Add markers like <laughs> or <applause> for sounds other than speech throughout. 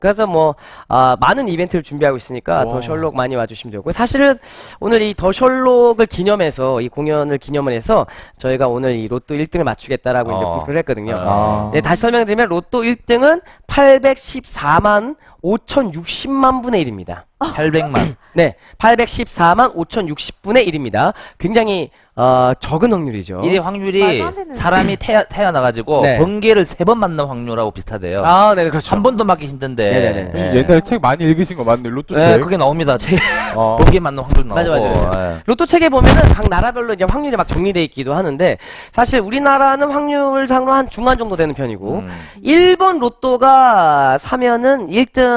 그래서 뭐 아, 많은 이벤트를 준비하고 있으니까 와. 더 셜록 많이 와주시면 되고 사실은 오늘 이 더 셜록을 기념해서 이 공연을 기념을 해서 저희가 오늘 이 로또 1등을 맞추겠다라고 이제 어. 발표를 했거든요. 아. 네, 다시 설명드리면 로또 1등은 814만 5,060만 분의 1입니다. 800만. <clears throat> 네, 814만 5,060분의 1입니다. 굉장히 어, 적은 확률이죠. 이의 확률이 말도 안 되는. 사람이 태어, 태어나가지고 네. 번개를 세 번 맞는 확률하고 비슷하대요. 아, 네, 그렇죠. 한 번도 맞기 힘든데. 네네네. 예. 옛날에 책 많이 읽으신 거 맞네 로또 네, 책. 그게 나옵니다. 책 어. <laughs> 번개 맞는 확률 나오고. 맞아, 맞아, 맞아. 예. 로또 책에 보면은 각 나라별로 이제 확률이 막 정리돼 있기도 하는데 사실 우리나라는 확률상으로 한 중간 정도 되는 편이고 음. 일본 로또가 사면은 1등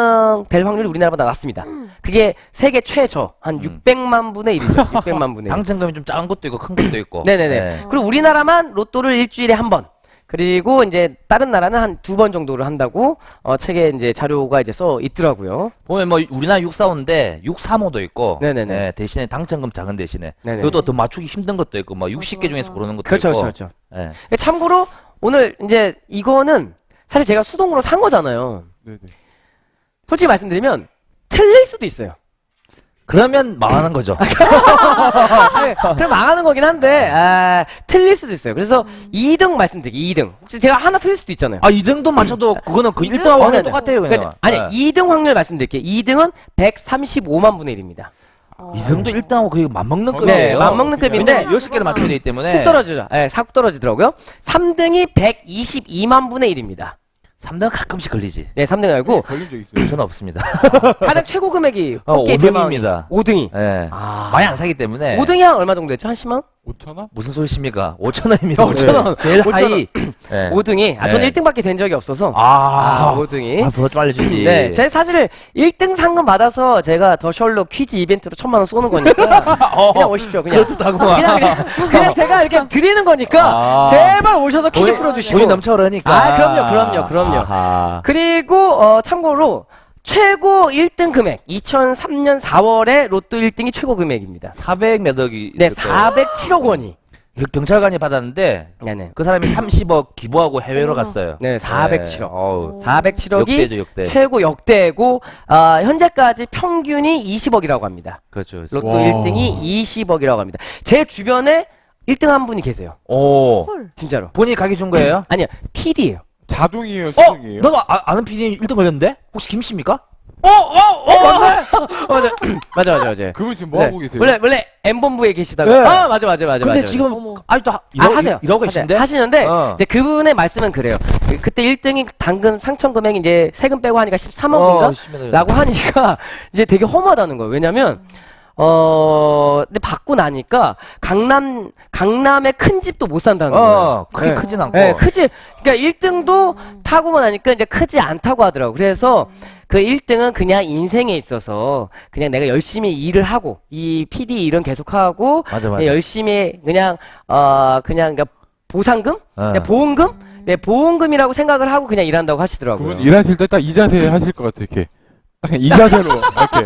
될 확률이 우리나라보다 낮습니다. 그게 세계 최저 한 음. 600만 분의 1이죠. 600만 <laughs> 분의 1. 당첨금이 좀 작은 것도 있고 큰 것도 있고. 네네네. 예. 그리고 우리나라만 로또를 일주일에 한 번. 그리고 이제 다른 나라는 한 두 번 정도를 한다고 어, 책에 이제 자료가 이제 써 있더라고요. 보면 뭐 우리나라 645인데 635도 있고. 네네네. 예, 대신에 당첨금 작은 대신에. 네네. 그것도 더 맞추기 힘든 것도 있고 뭐 60개 맞아, 중에서. 고르는 것도 그렇죠, 있고. 그렇죠, 그렇죠. 예. 참고로 오늘 이제 이거는 사실 제가 수동으로 산 거잖아요. 네네. 솔직히 말씀드리면 틀릴 수도 있어요. 그러면 망하는 거죠. <laughs> 네, 그럼 망하는 거긴 한데 아, 틀릴 수도 있어요. 그래서 2등 말씀드릴게요. 2등. 혹시 제가 하나 틀릴 수도 있잖아요. 아, 2등도 맞춰도 그거는 그 이등? 1등하고 어, 확률 네네. 똑같아요, 그냥. 그러니까 아니 예. 2등 확률 말씀드릴게요. 2등은 135만 분의 1입니다. 어. 2등도 1등하고 거의 맞먹는 어, 급이에요. 네, 맞먹는 급인데 왜냐면 10개를 맞춰야 되기 때문에. 훅 떨어지죠. 예, 싹 떨어지더라고요. 3등이 122만 분의 1입니다. 3등은 가끔씩 걸리지. 네, 3등 알고 걸린 적 있어요. 저는 없습니다. <laughs> 가장 최고 금액이 어, 뽑기의 대망이 5등입니다. 5등이. 예. 아. 많이 안 사기 때문에. 5등이 한 얼마 정도 됐죠? 한 10만? 5천 원? 무슨 소리십니까? 5천 원입니다. 어, 5,000원. 제일 5,000원. 하이. 예. <clears throat> 5등이. 아, 저는 네. 1등밖에 된 적이 없어서. 아, 아, 5등이. 아, 그거 좀 알려주지. 네, 제 사실 1등 상금 받아서 제가 더 셜록 퀴즈 이벤트로 천만 원 쏘는 거니까 <laughs> 어, 그냥 오십시오. 그냥. 그냥 그냥, 그냥 제가 이렇게 드리는 거니까 아. 제발 오셔서 퀴즈 풀어주시고. 돈이 넘쳐 흐르니까. 아, 그럼요, 그럼요, 그럼요. 아하. 그리고 어, 참고로 최고 1등 금액 2003년 4월에 로또 1등이 최고 금액입니다. 400 몇 억이. 네, 있을 거예요. 407억 원이. 그 경찰관이 받았는데, 네네. 그 사람이 30억 기부하고 해외로. 갔어요. 네, 407억. 어우, 407억이 역대죠, 역대. 최고 역대고 아, 현재까지 평균이 20억이라고 합니다. 그렇죠. 로또 와. 1등이 20억이라고 합니다. 제 주변에 1등 한 분이 계세요. 오. 헐. 진짜로. 본인이 가기 준 거예요? 아니요, PD예요. 자동이에요, 어? 수동이에요? 너가 아, 아는 PD 1등 걸렸는데? 혹시 김씨입니까? 어, 어, 어, 맞네. <laughs> 맞아, <clears throat> 맞아, 맞아, 맞아. 그분 지금 뭐 하고 계세요? 원래 원래 M 본부에 계시다가 네. 아 맞아, 맞아, 맞아. 근데 맞아, 지금 어머. 아직도 하- 아, 일하고, 하세요. 하세요. 계신데? 하시는데 어. 이제 그분의 말씀은 그래요. 그- 그때 1등이 당근 상천 금액이 이제 세금 빼고 하니까 13억인가? 어. 라고 하니까 이제 되게 험하다는 거예요. 왜냐면 어 근데 받고 나니까 강남 강남에 큰 집도 못 산다는 거예요. 어, 크게 네. 크진 않고. 네, 크지. 그러니까 1등도 타고 나니까 이제 크지 않다고 하더라고. 그래서 그 1등은 그냥 인생에 있어서 그냥 내가 열심히 일을 하고 이 PD 일은 계속하고 맞아, 맞아. 열심히 그냥 어 그냥 그러니까 보상금, 어. 그냥 보험금, 네 보험금이라고 생각을 하고 그냥 일한다고 하시더라고요. 그분 일하실 때 딱 이 자세 하실 것 같아, 이렇게. 딱이 자세로, 이렇게.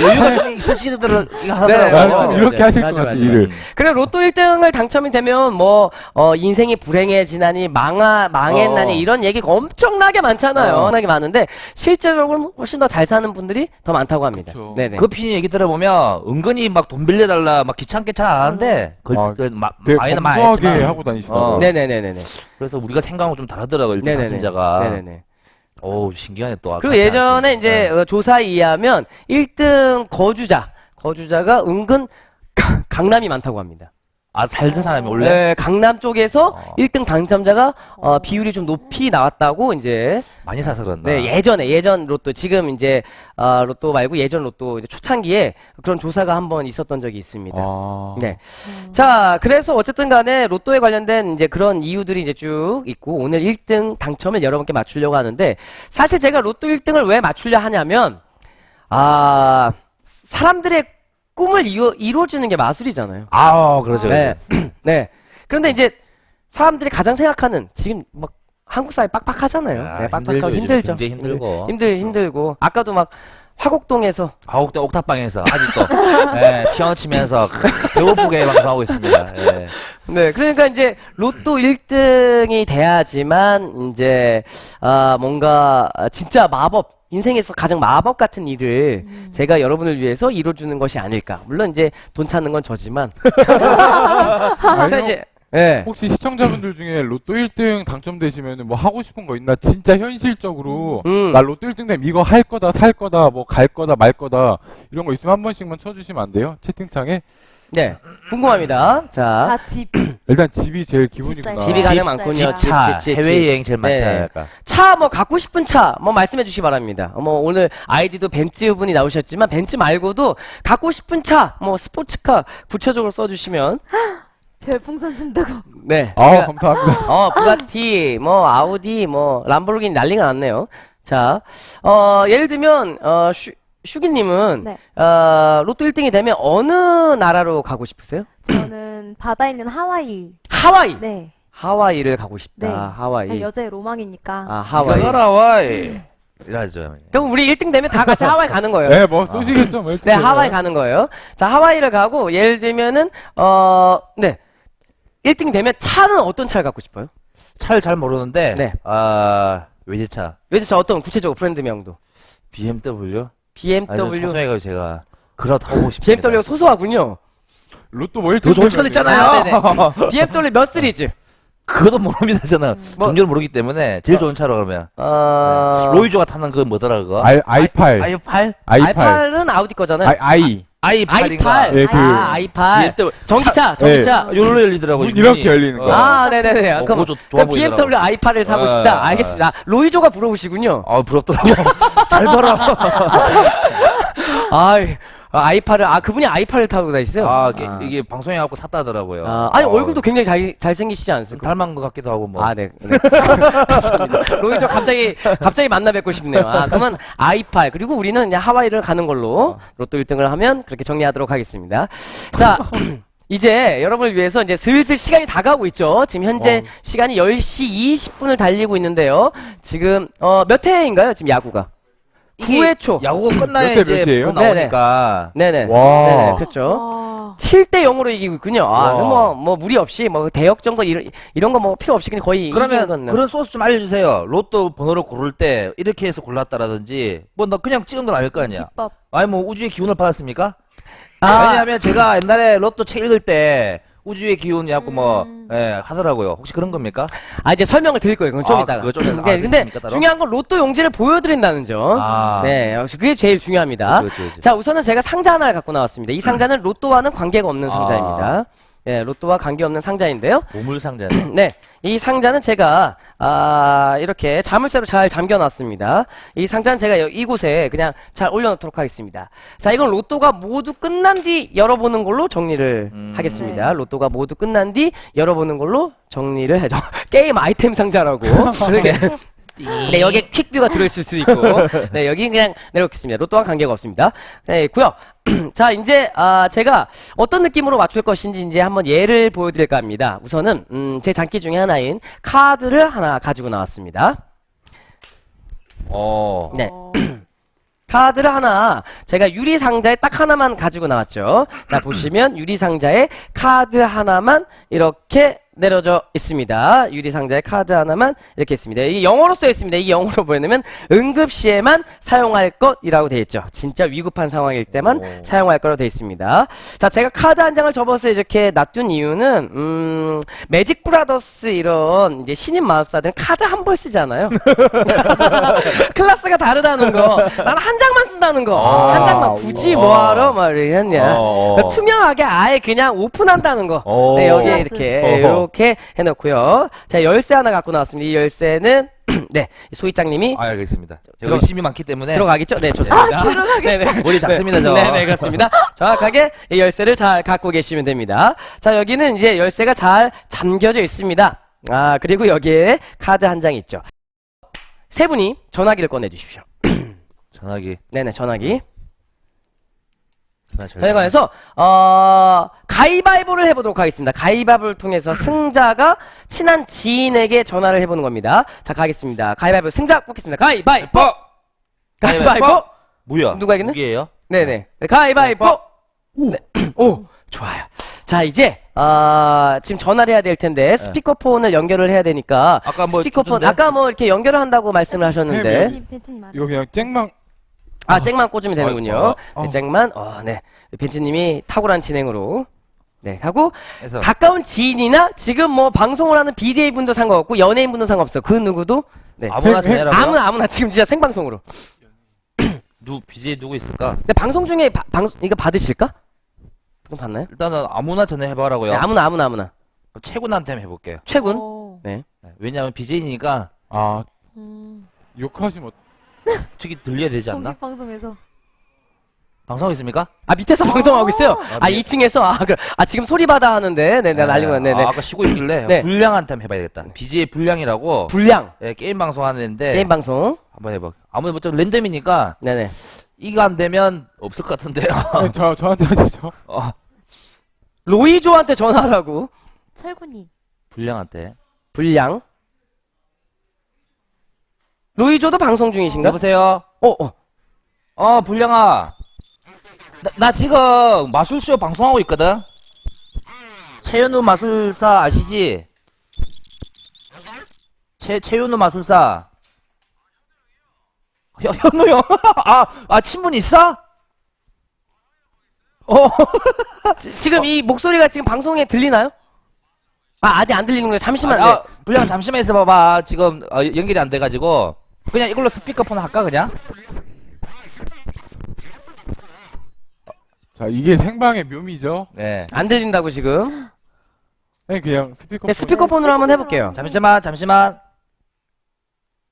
여유가 좀 있으시더라, 이거 네, 하더라고요. 아, 좀 네, 이렇게 네. 하실 맞아, 것 같아, 맞아. 일을. 그래 로또 1등을 당첨이 되면 뭐 어, 인생이 불행해지나니 망하 망했나니 어. 이런 얘기가 엄청나게 많잖아요. 어. 엄청나게 많은데 실제적으로는 훨씬 더 잘 사는 분들이 더 많다고 합니다. 그쵸. 네네. 그 PD 얘기 들어보면 은근히 막 돈 빌려달라 막 귀찮게 잘 안 하는데 그, 아, 그, 마, 되게 많이는 많이 검소하게 했지만 하고 다니시다고. 어. 네네네네네. 그래서 우리가 생각하고 좀 다르더라고요 네네네. 당첨자가 네네네. 오 신기하네 또 그리고 같이 예전에 이제 네. 어, 조사에 의하면 1등 거주자 거주자가 은근 강남이 많다고 합니다. 아 살던 사람이 원래 네, 강남 쪽에서 어. 1등 당첨자가 어, 비율이 좀 높이 나왔다고 이제 많이 사서 그런다 네, 예전에 예전 로또 지금 이제 아, 로또 말고 예전 로또 이제 초창기에 그런 조사가 한 번 있었던 적이 있습니다. 아. 네. 자, 그래서 어쨌든 간에 로또에 관련된 이제 그런 이유들이 이제 쭉 있고 오늘 1등 당첨을 여러분께 맞추려고 하는데 사실 제가 로또 1등을 왜 맞추려 하냐면 아, 사람들의 꿈을 이루, 이루어주는 게 마술이잖아요. 아 그러죠 네. <clears throat> 네. 그런데 이제 사람들이 가장 생각하는 지금 막 한국 사회 빡빡하잖아요. 아, 네, 빡빡하고 힘들죠, 힘들죠. 요즘 굉장히 힘들고. 힘들 힘들고 아까도 막 화곡동에서 아홉대 옥탑방에서 아직도 <laughs> 네, 피아노 치면서 배고프게 방송하고 있습니다 예. 네, 그러니까 이제 로또 1등이 돼야지만 이제 아 뭔가 진짜 마법 인생에서 가장 마법 같은 일을 음. 제가 여러분을 위해서 이뤄주는 것이 아닐까. 물론 이제 돈 찾는 건 저지만. <laughs> 자, 이제, 예. 혹시 시청자분들 중에 로또 1등 당첨되시면 뭐 하고 싶은 거 있나? 진짜 현실적으로 음. 나 로또 1등 되면 이거 할 거다, 살 거다, 뭐 갈 거다, 말 거다 이런 거 있으면 한 번씩만 쳐주시면 안 돼요? 채팅창에 네. 궁금합니다. 자. 다 집. <clears throat> 일단 집이 제일 기본이구나. 집사예요. 집이 가장 집, 많군요. 집, 차, 집, 집, 집. 해외여행 제일 많지 네. 않을까. 차, 뭐, 갖고 싶은 차, 뭐, 말씀해 주시기 바랍니다. 뭐, 오늘 아이디도 벤츠 분이 나오셨지만, 벤츠 말고도 갖고 싶은 차, 뭐, 스포츠카 구체적으로 써주시면, <gasps> 별풍선 준다고. 네. 아, 감사합니다. 어, 부가티, 뭐, 아우디, 뭐, 람보르기니 난리가 났네요. 자, 어, 예를 들면, 어, 슈, 슈기님은, 네. 어, 로또 1등이 되면 어느 나라로 가고 싶으세요? 저는 <clears throat> 바다 있는 하와이. 하와이! 네. 하와이를 가고 싶다. 네. 하와이. 여자의 로망이니까. 아, 하와이. 하와이. 이라죠. 그럼 우리 1등 되면 다 같이 하와이 가는 거예요. 네, 뭐 쏘시겠죠, 뭐. 네. 하와이 가는 거예요. 자, 하와이를 가고, 예를 들면은, 어, 네. 1등 되면 차는 어떤 차를 갖고 싶어요? 차를 잘 모르는데, 네. 아, 외제차. 외제차 어떤 구체적으로 브랜드명도? BMW? BMW. 아니, 소소해가지고 제가 그러 타고 싶습니다. BMW 소소하군요. 로또 뭐 1등 더 좋은 차도 있잖아요. 아, 네네. BMW 몇 시리즈? 그것도 모릅니다, 저는. 뭐- 종류를 모르기 때문에, 제일 좋은 차로 그러면. 어, 로이조가 타는 그 뭐더라, 그거? 아이, i8. i8? i8. i8은 아우디 거잖아요. i, i. i8인가? i8. 예, 그- 아, i8. BMW. 전기차, 전기차. 요로 열리더라고. 문 이렇게 열리는 거. 아, 네네네. 어, 그럼, 그거 좀 좋아 그럼 BMW 보이더라고. i8을 사고 아, 싶다. 아. 알겠습니다. 로이조가 부러우시군요. 아, 부럽더라고. <laughs> 잘 벌어. <laughs> 아이, 아, i8을, 아, 그분이 i8을 타고 다니세요? 아, 이게, 이게 방송에 갖고 샀다 하더라고요. 아, 아니, 어, 얼굴도 굉장히 잘, 잘생기시지 않습니까? 닮은 것 같기도 하고, 뭐. 아, 네. 네. <laughs> 감사합니다. 로이조 갑자기, 갑자기 만나 뵙고 싶네요. 아, 그러면 i8. 그리고 우리는 그냥 하와이를 가는 걸로 로또 1등을 하면 그렇게 정리하도록 하겠습니다. 자. <clears throat> 이제 여러분을 위해서 이제 슬슬 시간이 다가오고 있죠. 지금 현재 어. 시간이 10시 20분을 달리고 있는데요. 지금, 어, 몇 회인가요? 지금 야구가? 이게 9회 초. 야구가 끝나야 몇대 이제 몇이에요? 뭐 나오니까. 네네. 와. 네네. 그렇죠. 와. 7대 0으로 이기고 있군요. 아. 그럼 뭐, 뭐, 무리 없이, 뭐, 대역전 거, 이런, 이런 거 뭐 필요 없이 그냥 거의 이기는 그러면 건. 그런 소스 좀 알려주세요. 로또 번호를 고를 때 이렇게 해서 골랐다라든지 뭐 나 그냥 찍은 건 아닐 거 아니야. 기법. 아니 뭐 우주의 기운을 받았습니까? 아. 왜냐하면 제가 옛날에 로또 책 읽을 때 우주의 기운이라고 뭐 음. 예, 하더라고요. 혹시 그런 겁니까? 아, 이제 설명을 드릴 거예요. 그건 좀 아, 이따가. 그거 좀 이따가. 네, 아, 근데 있습니까, 따로? 중요한 건 로또 용지를 보여드린다는 점. 아. 네, 역시 그게 제일 중요합니다. 그렇죠, 그렇죠. 자, 우선은 제가 상자 하나를 갖고 나왔습니다. 이 상자는 로또와는 관계가 없는 아. 상자입니다. 네, 로또와 관계없는 상자인데요. <clears throat> 보물 상자네. <clears throat> 네, 이 상자는 제가 아, 이렇게 자물쇠로 잘 잠겨놨습니다. 이 상자는 제가 여- 이곳에 그냥 잘 올려놓도록 하겠습니다. 자, 이건 로또가 모두 끝난 뒤 열어보는 걸로 정리를 음. 하겠습니다. 네. 로또가 모두 끝난 뒤 열어보는 걸로 정리를 해죠. <laughs> 게임 아이템 상자라고. <laughs> 그러게. 네, 여기에 퀵뷰가 들어있을 수도 있고. 네, 여기 그냥 내려놓겠습니다. 로또와 관계가 없습니다. 네, 있고요. <clears throat> 자, 이제, 아, 제가 어떤 느낌으로 맞출 것인지 이제 한번 예를 보여드릴까 합니다. 우선은, 음, 제 장기 중에 하나인 카드를 하나 가지고 나왔습니다. 어. 네. 어. <clears throat> 카드를 하나 제가 유리 상자에 딱 하나만 가지고 나왔죠. 자 보시면 유리 상자에 카드 하나만 이렇게 내려져 있습니다. 유리 상자에 카드 하나만 이렇게 있습니다. 이게 영어로 써 있습니다. 이 영어로 보내면 응급시에만 사용할 것이라고 되어 있죠. 진짜 위급한 상황일 때만 오. 사용할 거로 되어 있습니다. 자 제가 카드 한 장을 접어서 이렇게 놔둔 이유는 음, 매직 브라더스 이런 이제 신인 마법사들은 카드 한 벌 쓰잖아요. <laughs> 클래스가 다르다는 거. 나는 한 장만 쓴다는 거. 아, 한 장만 굳이 와. 뭐하러 말을 했냐. 어. 그러니까 투명하게 아예 그냥 오픈한다는 거. 어. 네, 여기 클래스. 이렇게, 어허. 이렇게 해놓고요. 자, 열쇠 하나 갖고 나왔습니다. 이 열쇠는, <clears throat> 네, 소희장님이 아, 알겠습니다. 제가 들어- 의심이 많기 때문에 들어가겠죠? 네, 좋습니다. 네네. 머리 작습니다, 저. 네, 네, 그렇습니다. 정확하게 이 열쇠를 잘 갖고 계시면 됩니다. 자, 여기는 이제 열쇠가 잘 잠겨져 있습니다. 아, 그리고 여기에 카드 한 장 있죠. 세 분이 전화기를 꺼내 주십시오. 전화기. 네네, 전화기. 전화 잘 저희가 해서 어 가위바위보를 해보도록 하겠습니다. 가위바위보를 통해서 <laughs> 승자가 친한 지인에게 전화를 해보는 겁니다. 자 가겠습니다. 가위바위보 승자 뽑겠습니다. 가위바위보. 가위바위보. 뭐야? 누가 이겼네? 누구예요? 네네. 가위바위보. 네. <clears throat> 오 좋아요. 자 이제 아, 지금 전화를 해야 될 텐데 스피커폰을 연결을 해야 되니까 네. 아까 뭐 스피커폰 주던데? 아까 뭐 이렇게 연결을 한다고 말씀을 하셨는데. 이거 그냥 쨍망 아 잭만 꽂으면 되는군요. 어, 어. 네, 잭만 어, 네 벤츠님이 탁월한 진행으로 네 하고 그래서 가까운 지인이나 지금 뭐 방송을 하는 BJ 분도 상관없고 연예인 분도 상관없어. 그 누구도 네. 아무나 해- 전해라고. 아무나 아무나 지금 진짜 생방송으로. <clears throat> 누 BJ 누구 있을까? 근데 방송 중에 바- 방 이거 받으실까? 좀 받나요? 일단은 아무나 전해해봐라고요. 네, 아무나 아무나 아무나. 최군한테 한번 해볼게요. 최군. 어. 네. 네, 왜냐하면 BJ니까 아 음. 욕하시면 저기 들려야 되지 않나? 공식 방송에서. 방송 있습니까? 아 밑에서 방송하고 있어요. 아 미- 2층에서 아, 그, 아 지금 소리 받아 하는데 네, 네, 난리가 났네. 네. 아, 아까 쉬고 있길래 네. 불량한테 한번 해봐야겠다. BJ 불량이라고 불량 예, 게임 방송 하는데 게임 방송. 한번 해봐. 아무래도 뭐좀 랜덤이니까 네네. 이거 안 되면 없을 것 같은데요. <laughs> 네, 저 저한테 하시죠. 어, 로이조한테 전화하라고. 철군이. 불량한테. 불량. 로이조도 방송 중이신가? 여보세요. 어, 어. 어 불량아. 나, 나 지금 마술쇼 방송하고 있거든. 최현우 마술사 아시지? 최 최현우 마술사. 현, 현우 형. <laughs> 아, 아 친분 있어? 어. <laughs> 지, 지금 이 목소리가 지금 방송에 들리나요? 아 아직 안 들리는 거예요. 잠시만. 네. 아, 불량 잠시만 있어 봐봐. 지금 어, 연결이 안 돼가지고 그냥 이걸로 스피커폰 할까 그냥? 자 이게 생방의 묘미죠. 네. 안 들린다고 지금. 네, 그냥 스피커폰. 네, 스피커폰으로 한번 해볼게요. 잠시만 잠시만.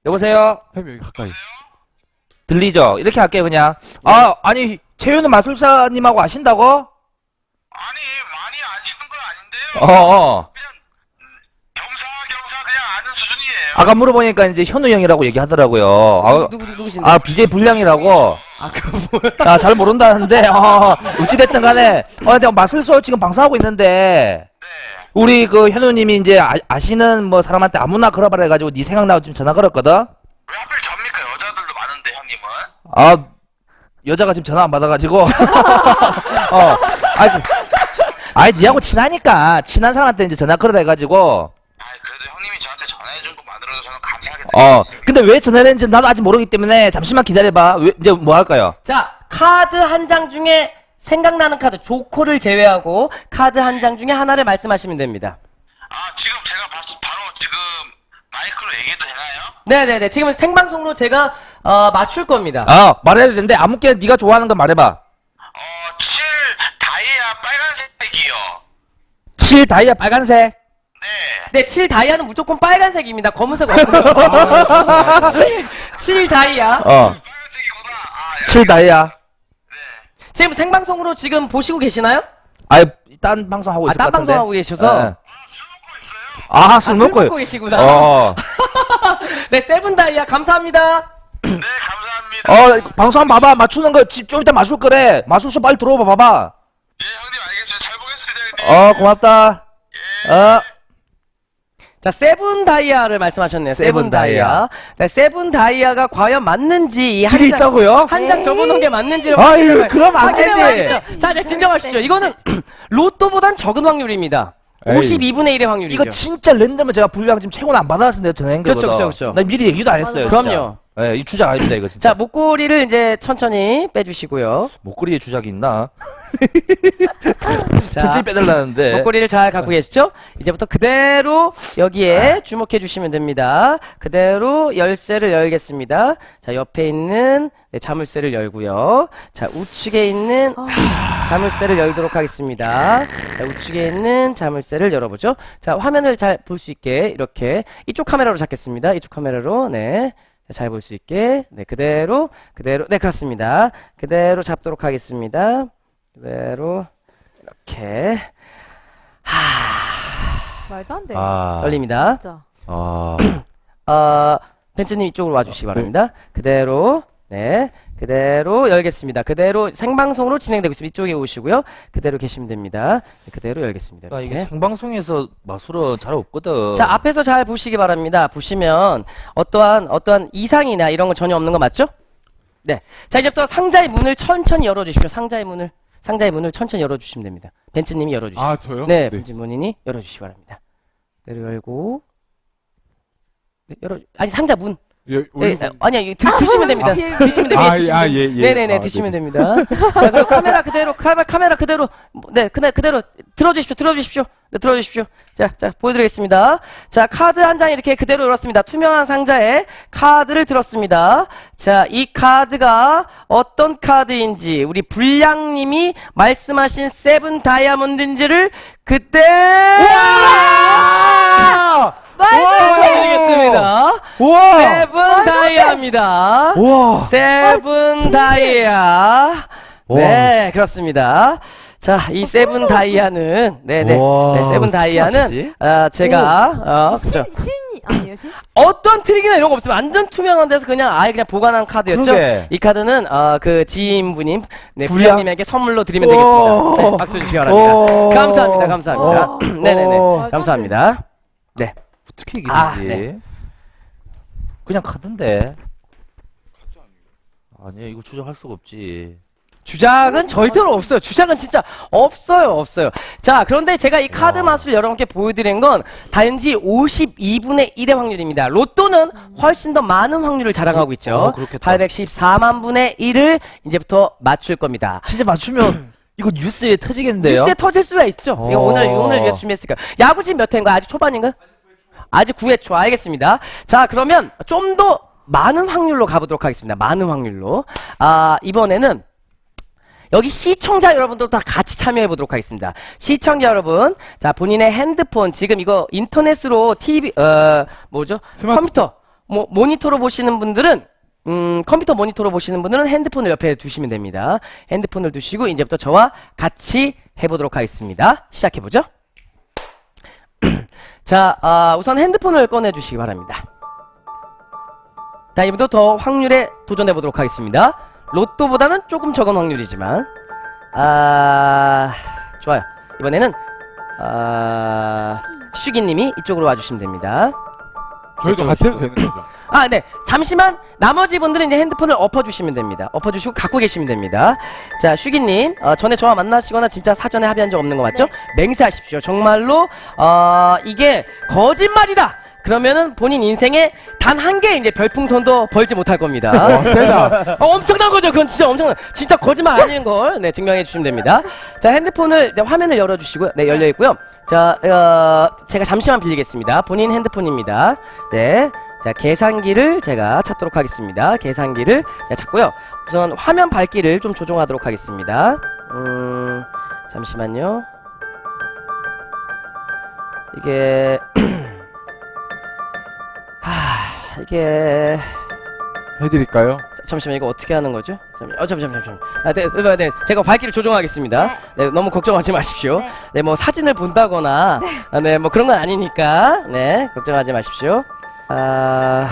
여보세요. 햄 여기 가까이. 들리죠? 이렇게 할게요 그냥. 아 아니 최윤우 마술사님하고 아신다고? 아니 많이 아시는 건 아닌데요. 어. 어. 그냥 겸사겸사 그냥 아는 수준이에요. 아까 물어보니까 이제 현우 형이라고 얘기하더라고요. 아, 누구 누구 누구신데? 아 BJ 불량이라고. 아 그거 뭐야? 아 잘 모른다는데. 어, 어찌됐든 간에. 어 내가 마술쇼 지금 방송하고 있는데. 네. 우리 그 현우님이 이제 아, 시는 뭐 사람한테 아무나 걸어봐라 해가지고 네 생각나고 지금 전화 걸었거든. 왜 하필 접니까? 여자들도 많은데 형님은. 아 여자가 지금 전화 안 받아가지고. <laughs> 어. 아이, 아이 니하고 친하니까 친한 사람한테 이제 전화 걸어라 해가지고. 아 그래도 형 어. 근데 왜 전화를 했는지 나도 아직 모르기 때문에 잠시만 기다려봐. 왜, 이제 뭐 할까요? 자 카드 한 장 중에 생각나는 카드 조커를 제외하고 카드 한 장 중에 하나를 말씀하시면 됩니다. 아 지금 제가 바, 바로 지금 마이크로 얘기해도 되나요? 네네네 지금 생방송으로 제가 어, 맞출 겁니다. 아 말해도 되는데 아무렇게나 네가 좋아하는 거 말해봐. 어, 7 다이아 빨간색이요. 7 다이아 빨간색. 네. 네, 7 다이아는 무조건 빨간색입니다. 검은색 없고요. 7, 7 다이아. 어. 빨간색이구나. 아, 7 다이아. 네. 지금 생방송으로 지금 보시고 계시나요? 아이 딴 방송 하고 아, 있을 딴 것 같은데. 방송하고 계셔서? 예. 아, 술 먹고 있어요. 아, 아, 술술 먹고. 먹고 계시구나. 어. <laughs> 네, 세븐 다이아 감사합니다. 네, 감사합니다. 어, 방송 한번 봐봐. 맞추는 거, 지- 좀 이따 맞출 거래. 맞출쇼 빨리 들어오봐, 봐봐. 예, 형님 알겠습니다. 잘 보겠습니다, 형님. 어, 고맙다. 어. 자, 세븐 다이아를 말씀하셨네요. 세븐, 세븐 다이아. 다이아. 자, 세븐 다이아가 과연 맞는지 이한 장, 있다고요? 한 장 적어놓은 게 맞는지를 아유, 확인해 그럼 안 확인해 되지. 봐야죠. 자, 이제 진정하십시오. 이거는 <clears throat> 로또보단 적은 확률입니다. 에이. 52분의 1의 확률이죠. 이거 진짜 랜덤은 제가 분량 지금 최고는 안 받아서 내가 전화한 그렇죠, 거거든. 그렇죠, 그렇죠. 나 미리 얘기도 안 했어요. 그럼요. 예, 이 주작 아닙니다, 이거 진짜. 자, 목걸이를 이제 천천히 빼주시고요. 목걸이에 주작이 있나? <laughs> 자, 천천히 빼달라는데. 목걸이를 잘 갖고 계시죠? 이제부터 그대로 여기에 주목해 주시면 됩니다. 그대로 열쇠를 열겠습니다. 자, 옆에 있는 네, 자물쇠를 열고요. 자, 우측에 있는 자물쇠를 열도록 하겠습니다. 자, 우측에 있는 자물쇠를 열어보죠. 자, 화면을 잘 볼 수 있게 이렇게 이쪽 카메라로 잡겠습니다. 이쪽 카메라로 네. 잘 볼 수 있게 네 그대로 그대로 네 그렇습니다. 그대로 잡도록 하겠습니다. 그대로 이렇게 말도 안 돼. 아. 열립니다. 진짜. 아. <clears throat> 어, 벤츠님 이쪽으로 와주시기 바랍니다. 그대로, 네, 그대로 열겠습니다. 그대로 생방송으로 진행되고 있습니다. 이쪽에 오시고요. 그대로 계시면 됩니다. 네, 그대로 열겠습니다. 아. 이게 생방송에서 마술은 잘 없거든. 자, 앞에서 잘 보시기 바랍니다. 보시면 어떠한, 어떠한 이상이나 이런 거 전혀 없는 거 맞죠? 네. 자, 이제부터 상자의 문을 천천히 열어 주십시오. 상자의 문을. 상자의 문을 천천히 열어 주시면 됩니다. 벤츠 님이 열어 주시죠. 아, 저요? 네, 벤츠 본인이 열어 주시기 바랍니다. 내려 열고. 네, 열어, 아니, 상자 문. 예, 네, 올리고. 아, 아니야, 이거 드, 드시면 됩니다. 예, 예. 드시면 됩니다. 아, 드시면 아, 됩니다. 예, 예. 네네네, 아, 드시면 네네. 됩니다. <laughs> 자, 그리고 카메라 그대로, 카메라, 카메라 그대로, 네, 그대, 그대로 들어주십시오, 들어주십시오. 네, 들어주십시오. 자, 자, 보여드리겠습니다. 자, 카드 한 장 이렇게 그대로 열었습니다. 투명한 상자에 카드를 들었습니다. 자, 이 카드가 어떤 카드인지, 우리 불량님이 말씀하신 세븐 다이아몬드인지를 그때, 보여드리겠습니다. 우와! 세븐 다이아입니다. 우와! 세븐 다이아. 네, 그렇습니다. 자, 이 세븐 다이아는, 네네. 우와, 네, 세븐 다이아는? 아, 제가, 어, 그죠. 신, 신이 아니에요, 신? 어떤 트릭이나 이런 거 없으면 완전 투명한 데서 그냥 아예 그냥 보관한 카드였죠. 그러게. 이 카드는, 어, 그 지인분님, 네? 불량님에게 선물로 드리면 오. 되겠습니다. 네, 박수 주시기 바랍니다. 오. 감사합니다, 감사합니다. 오. <clears throat> 네네네. 오. 감사합니다. 네. 어떻게 아, 이기지? 네. 그냥 카드인데. 아니야, 이거 조정할 수가 없지. 주작은 절대로 없어요. 주작은 진짜 없어요, 없어요. 자, 그런데 제가 이 카드 야. 마술 여러분께 보여드린 건 단지 52분의 1의 확률입니다. 로또는 훨씬 더 많은 확률을 자랑하고 있죠. 어, 그렇겠다. 814만 분의 1을 이제부터 맞출 겁니다. 진짜 맞추면 <clears throat> 이거 뉴스에 터지겠는데요? 뉴스에 터질 수가 있죠. 이거 어. 오늘 오늘 위해서 준비했으니까. 야구 지금 몇 회인가? 아직 초반인가? 아직 9회 초. 알겠습니다. 자, 그러면 좀 더 많은 확률로 가보도록 하겠습니다. 많은 확률로. 아, 이번에는 여기 시청자 여러분도 다 같이 참여해 보도록 하겠습니다. 시청자 여러분, 자 본인의 핸드폰 지금 이거 인터넷으로 TV 어 뭐죠? 스마트- 컴퓨터 뭐 모니터로 보시는 분들은 음 컴퓨터 모니터로 보시는 분들은 핸드폰을 옆에 두시면 됩니다. 핸드폰을 두시고 이제부터 저와 같이 해보도록 하겠습니다. 시작해 보죠. <clears throat> 자, 아, 우선 핸드폰을 꺼내 주시기 바랍니다. 자, 이번도 더 확률에 도전해 보도록 하겠습니다. 로또보다는 조금 적은 확률이지만, 아, 좋아요. 이번에는, 아, 슈기님이 이쪽으로 와주시면 됩니다. 저희도 같이 해도 되는 거죠? 아, 네. 잠시만 나머지 분들은 이제 핸드폰을 엎어주시면 됩니다. 엎어주시고 갖고 계시면 됩니다. 자, 슈기님, 어, 전에 저와 만나시거나 진짜 사전에 합의한 적 없는 거 맞죠? 맹세하십시오. 정말로 어, 이게 거짓말이다. 그러면은 본인 인생에 단 한 개 이제 별풍선도 벌지 못할 겁니다. 어, 세다. <laughs> 어, 엄청난 거죠. 그건 진짜 엄청난. 진짜 거짓말 아닌 걸, 네, 증명해 주시면 됩니다. 자, 핸드폰을, 네, 화면을 열어 주시고요. 네, 열려 있고요. 자, 어, 제가 잠시만 빌리겠습니다. 본인 핸드폰입니다. 네. 자, 계산기를 제가 찾도록 하겠습니다. 계산기를 자, 찾고요. 우선 화면 밝기를 좀 조정하도록 하겠습니다. 음, 잠시만요. 이게, <clears throat> 하, 이게, 해드릴까요? 자, 잠시만 이거 어떻게 하는 거죠? 잠시, 어 잠시만 잠시만. 아, 네, 네, 네, 제가 밝기를 조정하겠습니다. 네, 너무 걱정하지 마십시오. 네. 네, 뭐 사진을 본다거나, 아, 네, 뭐 그런 건 아니니까, 네, 걱정하지 마십시오. 아,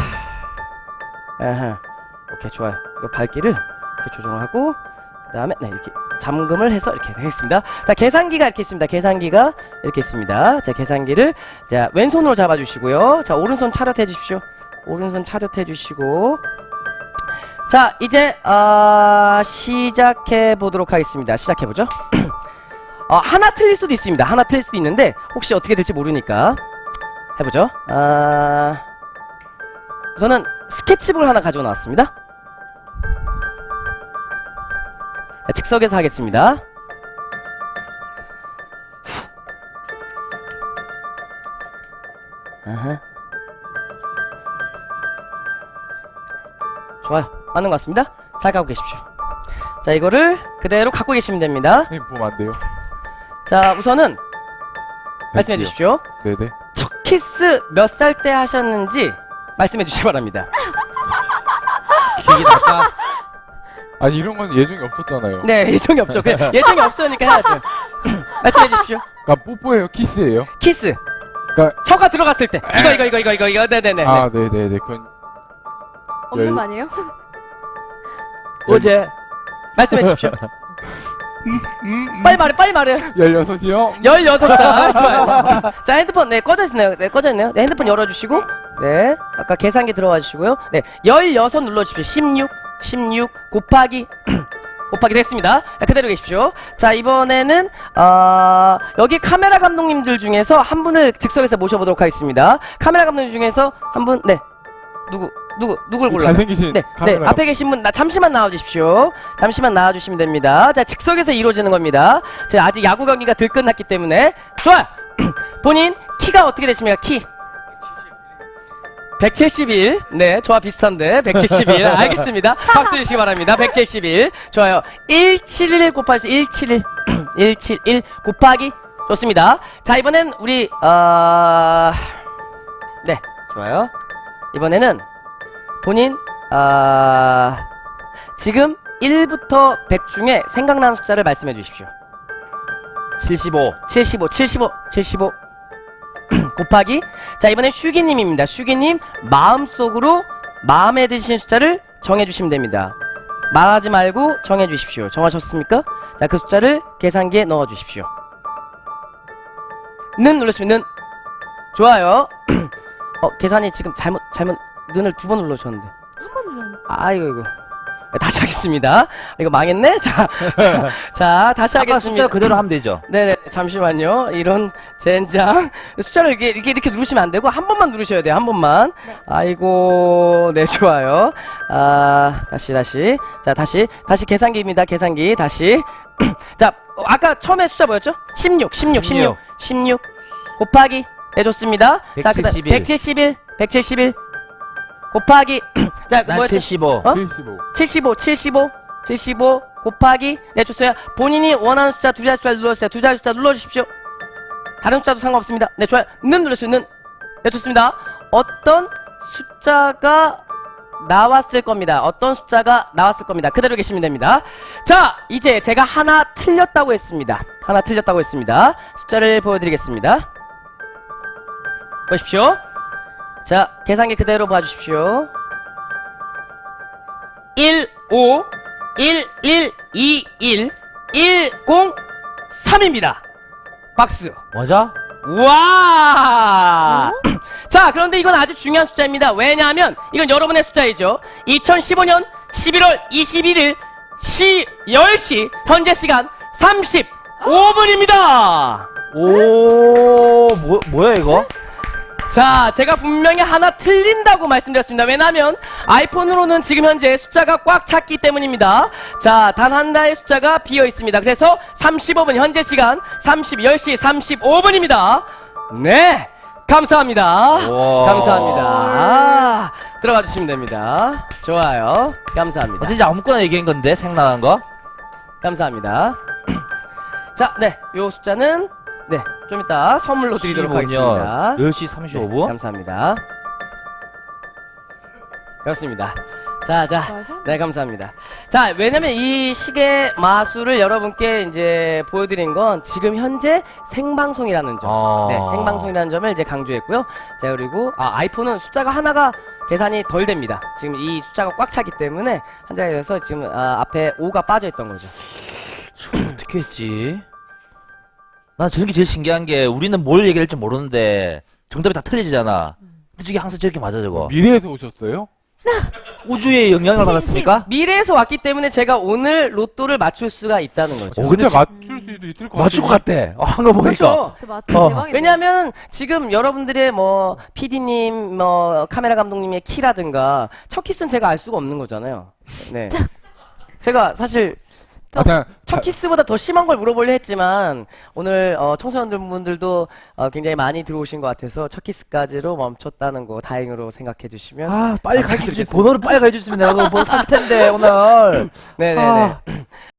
아하, 오케이 좋아요. 이거 밝기를 이렇게 조정하고, 그 다음에 네 이렇게 잠금을 해서 이렇게 하겠습니다. 자, 계산기가 이렇게 있습니다. 계산기가 이렇게 있습니다. 자, 계산기를 자 왼손으로 잡아주시고요. 자, 오른손 차렷해 주십시오. 오른손 차렷해 주시고. 자, 이제 어, 시작해 보도록 하겠습니다. 시작해 보죠. <clears throat> 어, 하나 틀릴 수도 있습니다. 하나 틀릴 수도 있는데 혹시 어떻게 될지 모르니까 해보죠. 아, 우선은 스케치북을 하나 가지고 나왔습니다. 자, 즉석에서 하겠습니다. 아하. 좋아요. 맞는 것 같습니다. 잘 갖고 계십시오. 자, 이거를 그대로 갖고 계시면 됩니다. 선생님 보면 안 돼요? 자, 우선은 말씀해 됐지요. 주십시오. 네네. 첫 키스 몇 살 때 하셨는지 말씀해 주시기 바랍니다. 기기 날까? 아니, 이런 건 예정이 없었잖아요. 네, 예정이 없죠. 그냥 <laughs> 예정이 없으니까 해야죠. 말씀해 주십시오. 그러니까 뽀뽀예요? 키스예요? 키스. 그러니까- 혀가 들어갔을 때. 이거, 이거, 이거, 이거, 이거, 이거. 네 네 네. 아, 네 네 네. 그건 없는 열- 거 아니에요? <laughs> 어제. 말씀해 주십시오. 빨리 말해, 빨리 말해. 16이요? 16살. <laughs> 좋아요. 자, 핸드폰, 네, 꺼져 있네요. 네, 꺼져 있네요. 네, 핸드폰 열어 주시고. 네. 아까 계산기 들어와 주시고요. 네. 16 눌러 주십시오. 16, 16 곱하기 <clears throat> 곱하기 됐습니다. 자, 그대로 계십시오. 자, 이번에는, 어, 여기 카메라 감독님들 중에서 한 분을 즉석에서 모셔보도록 하겠습니다. 카메라 감독님 중에서 한 분, 네. 누구, 누구, 누굴 골라요? 잘생기신 네, 네, 카메라 앞에 계신 분, 나, 잠시만 나와주십시오. 잠시만 나와주시면 됩니다. 자, 즉석에서 이루어지는 겁니다. 제가 아직 야구 경기가 들끝났기 때문에. 좋아요! <clears throat> 본인, 키가 어떻게 되십니까? 키. 171. 네, 저와 비슷한데. 171. <laughs> 알겠습니다. 박수 주시기 바랍니다. 171. 좋아요. 171 곱하기 171. 171 <clears throat> 곱하기. 좋습니다. 자, 이번엔 우리, 어, 네, 좋아요. 이번에는 본인, 아, 지금 1부터 100 중에 생각나는 숫자를 말씀해 주십시오. 75. 75, 75, 75 <clears throat> 곱하기 자 이번엔 슈기님입니다. 슈기님 마음속으로 마음에 드신 숫자를 정해주시면 됩니다. 말하지 말고 정해주십시오. 정하셨습니까? 자 그 숫자를 계산기에 넣어주십시오. 는 눌렀으면 는 좋아요. <clears throat> 어 계산이 지금 잘못 잘못 눈을 두 번 눌러주셨는데. 한 번 눌렀는데. 아이고 이거 다시 하겠습니다. 이거 망했네. 자, 자, 자 다시 아까 하겠습니다. 숫자 그대로 하면 되죠. 네네. 잠시만요. 이런 젠장. 숫자를 이렇게, 이렇게 이렇게 누르시면 안 되고 한 번만 누르셔야 돼요. 한 번만. 아이고 네 좋아요. 아 다시 다시. 자 다시 다시 계산기입니다. 계산기. 다시. <clears throat> 자 어, 아까 처음에 숫자 뭐였죠? 16 16 16 16 곱하기 네 좋습니다. 자 그 다음 171. 171 171 곱하기 자 난 뭐였죠 75. 어? 75 75, 75, 75 곱하기 네 좋어요. 본인이 원하는 숫자 두 자리 숫자 눌러주세요. 두 자리 숫자 눌러주십시오. 다른 숫자도 상관없습니다. 네 좋아요. 는 눌러주세요. 는. 네 좋습니다. 어떤 숫자가 나왔을 겁니다. 어떤 숫자가 나왔을 겁니다. 그대로 계시면 됩니다. 자 이제 제가 하나 틀렸다고 했습니다. 하나 틀렸다고 했습니다. 숫자를 보여드리겠습니다. 보십시오. 자 계산기 그대로 봐주십시오. 1, 5, 1, 1, 2, 1, 1, 0, 3입니다. 박수. 맞아? 와! <clears throat> 자, 그런데 이건 아주 중요한 숫자입니다. 왜냐하면 이건 여러분의 숫자이죠. 2015년 11월 21일 시 10시 현재 시간 35분입니다. 오, 뭐, 뭐야, 이거? 자, 제가 분명히 하나 틀린다고 말씀드렸습니다. 왜냐하면 아이폰으로는 지금 현재 숫자가 꽉 찼기 때문입니다. 자, 단 하나의 숫자가 비어 있습니다. 그래서 35분 현재 시간 30 10시 35분입니다. 네, 감사합니다. 우와. 감사합니다. 아, 들어가 주시면 됩니다. 좋아요. 감사합니다. 아, 진짜 아무거나 얘기한 건데, 생각나는 거? 감사합니다. <clears throat> 자, 네, 요 숫자는 네, 좀 이따 선물로 드리도록 15년 하겠습니다. 10시 네, 35분? 감사합니다. 그렇습니다. 자, 자. 네, 감사합니다. 자, 왜냐면 이 시계 마술을 여러분께 이제 보여드린 건 지금 현재 생방송이라는 점. 아. 네, 생방송이라는 점을 이제 강조했고요. 자, 그리고 아, 아이폰은 숫자가 하나가 계산이 덜 됩니다. 지금 이 숫자가 꽉 차기 때문에 한 자리에서 지금 아, 앞에 5가 빠져 있던 거죠. 저걸 어떻게 했지? 난 저런 게 제일 신기한 게 우리는 뭘 얘기할지 모르는데 정답이 다 틀려지잖아. 근데 저게 항상 저렇게 맞아 저거. 미래에서 오셨어요? <laughs> 우주의 영향을 받았습니까? 미래에서 왔기 때문에 제가 오늘 로또를 맞출 수가 있다는 거죠. 오, 근데 진짜 지- 맞출 수도 있을 것 맞출 것. 같아. 어, 한거 보니까. 그렇죠. 저 맞지? 어. 대박이네. 왜냐하면 지금 여러분들의 뭐 PD님, 뭐 카메라 감독님의 키라든가 첫 키스는 제가 알 수가 없는 거잖아요. 네. 제가 사실 아, 그냥 첫 키스보다 더 심한 걸 물어보려 했지만 오늘 어, 청소년분들도 어, 굉장히 많이 들어오신 것 같아서 첫 키스까지로 멈췄다는 거 다행으로 생각해 주시면 아, 빨리 아, 가르쳐 주시 알겠습니다. 번호를 빨리 가르쳐 주시면 내가 그거 번호 샀을 텐데, 오늘. <laughs> 네네네 아.